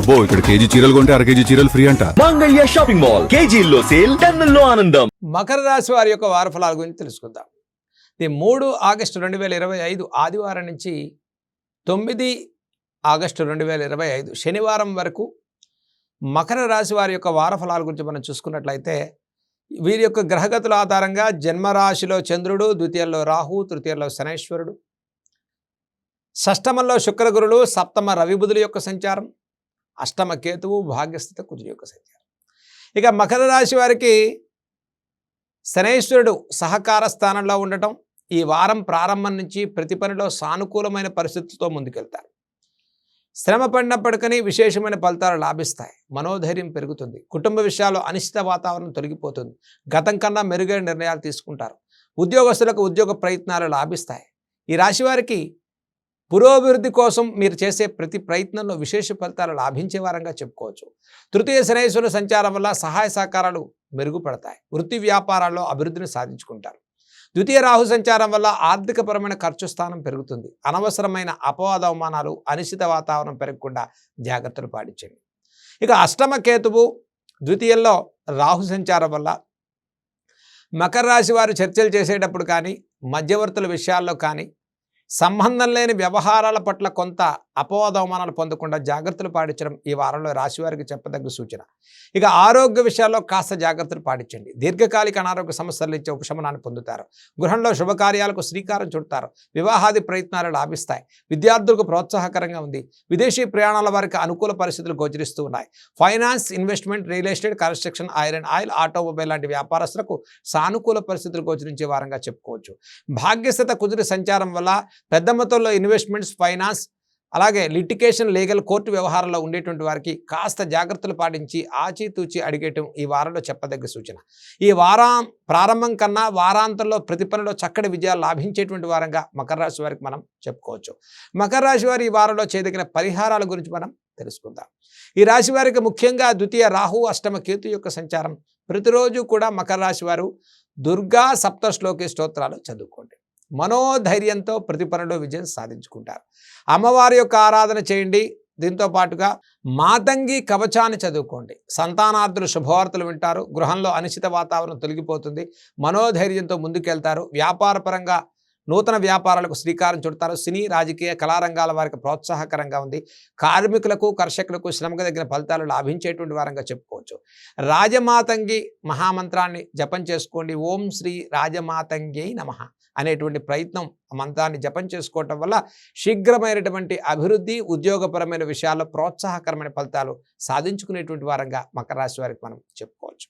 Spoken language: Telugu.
అబ్బో ఇక్కడ కేజీ చీరలు కొంటే అర కేజీ చీరలు ఫ్రీ అంట. Mangalya shopping mall. కేజీల్లో సేల్ టన్నుల్లో ఆనందం. మకర రాశి వారి యొక్క వార ఫలాల గురించి తెలుసుకుందాం. ఇది మూడు ఆగస్టు రెండు వేల ఇరవై ఐదు ఆదివారం నుంచి తొమ్మిది ఆగస్టు రెండు వేల ఇరవై ఐదు శనివారం వరకు మకర రాశి వారి యొక్క వార ఫలాల గురించి మనం చూసుకున్నట్లయితే వీరి యొక్క గ్రహగతుల ఆధారంగా జన్మరాశిలో చంద్రుడు ద్వితీయంలో రాహు తృతీయంలో శనేశ్వరుడు షష్టమంలో శుక్రగురులు సప్తమ రవిబుధుల యొక్క సంచారం అష్టమ కేతువు భాగ్యస్థిత కుజుడి యొక్క సంచారం. ఇక మకర రాశి వారికి శనేశ్వరుడు సహకార స్థానంలో ఉండటం ఈ వారం ప్రారంభం నుంచి ప్రతి పనిలో సానుకూలమైన పరిస్థితులతో ముందుకెళ్తారు. శ్రమ పడినప్పటికీ విశేషమైన ఫలితాలు లాభిస్తాయి. మనోధైర్యం పెరుగుతుంది. కుటుంబ విషయాలు అనిశ్చిత వాతావరణం తొలగిపోతుంది. గతం కన్నా మెరుగైన నిర్ణయాలు తీసుకుంటారు. ఉద్యోగస్తులకు ఉద్యోగ ప్రయత్నాలు లాభిస్తాయి. ఈ రాశి వారికి పురోభివృద్ధి కోసం మీరు చేసే ప్రతి ప్రయత్నంలో విశేష ఫలితాలు లాభించే వారంగా చెప్పుకోవచ్చు. తృతీయ శనేశ్వరుల సంచారం వల్ల సహాయ సహకారాలు మెరుగుపడతాయి. వృత్తి వ్యాపారాల్లో అభివృద్ధిని సాధించుకుంటారు. ద్వితీయ రాహు సంచారం వల్ల ఆర్థికపరమైన ఖర్చు స్థానం పెరుగుతుంది. అనవసరమైన అపవాద అవమానాలు అనిశ్చిత వాతావరణం పెరగకుండా జాగ్రత్తలు పాటించండి. ఇక అష్టమ కేతువు ద్వితీయంలో రాహు సంచారం వల్ల మకర రాశి వారు చర్చలు చేసేటప్పుడు కానీ మధ్యవర్తుల విషయాల్లో కానీ సంబంధం లేని వ్యవహారాల పట్ల కొంత అపవాద అవమానాలు పొందకుండా జాగ్రత్తలు పాటించడం ఈ వారంలో రాశివారికి చెప్పదగ్గ సూచన. ఇక ఆరోగ్య విషయాల్లో కాస్త జాగ్రత్తలు పాటించండి. దీర్ఘకాలిక అనారోగ్య సమస్యలు ఇచ్చే ఉపశమనాన్ని పొందుతారు. గృహంలో శుభకార్యాలకు శ్రీకారం చుడతారు. వివాహాది ప్రయత్నాలు లాభిస్తాయి. విద్యార్థులకు ప్రోత్సాహకరంగా ఉంది. విదేశీ ప్రయాణాల వారికి అనుకూల పరిస్థితులు గోచరిస్తూ ఉన్నాయి. Finance investment real estate construction iron oil automobile లాంటి వ్యాపారస్తులకు సానుకూల పరిస్థితులు గోచరించే వారంగా చెప్పుకోవచ్చు. భాగ్యస్థత కుదిరి సంచారం వల్ల పెద్ద మొత్తంలో ఇన్వెస్ట్మెంట్స్ ఫైనాన్స్ అలాగే లిటికేషన్ లీగల్ కోర్టు వ్యవహారాల్లో ఉండేటువంటి వారికి కాస్త జాగ్రత్తలు పాటించి ఆచితూచి అడిగేయటం ఈ వారంలో చెప్పదగ్గ సూచన. ఈ వారం ప్రారంభం కన్నా వారాంతంలో ప్రతిఫలలో చక్కటి విజయాలు లాభించేటువంటి వారంగా మకర రాశి వారికి మనం చెప్పుకోవచ్చు. మకర రాశి వారి ఈ వారంలో చేయదగిన పరిహారాల గురించి మనం తెలుసుకుందాం. ఈ రాశి వారికి ముఖ్యంగా ద్వితీయ రాహు అష్టమ కేతు యొక్క సంచారం. ప్రతిరోజు కూడా మకర రాశి వారు దుర్గా సప్త శ్లోకి స్తోత్రాలు చదువుకోండి. మనోధైర్యంతో ప్రతి పనిలో విజయం సాధించుకుంటారు. అమ్మవారి యొక్క ఆరాధన చేయండి. దీంతో పాటుగా మాతంగి కవచాన్ని చదువుకోండి. సంతానార్థులు శుభవార్తలు వింటారు. గృహంలో అనిశ్చిత వాతావరణం తొలగిపోతుంది. మనోధైర్యంతో ముందుకెళ్తారు. వ్యాపారపరంగా నూతన వ్యాపారాలకు శ్రీకారం చుడతారు. సినీ రాజకీయ కళారంగాల వారికి ప్రోత్సాహకరంగా ఉంది. కార్మికులకు కర్షకులకు శ్రమకు దగ్గర ఫలితాలు లాభించేటువంటి వారంగా చెప్పుకోవచ్చు. రాజమాతంగి మహామంత్రాన్ని జపం చేసుకోండి. ఓం శ్రీ రాజమాతంగి నమః అనేటువంటి ప్రయత్నం ఆ మంత్రాన్ని జపం చేసుకోవటం వల్ల శీఘ్రమైనటువంటి అభివృద్ధి ఉద్యోగపరమైన విషయాల్లో ప్రోత్సాహకరమైన ఫలితాలు సాధించుకునేటువంటి వారంగా మకర రాశి వారికి మనం చెప్పుకోవచ్చు.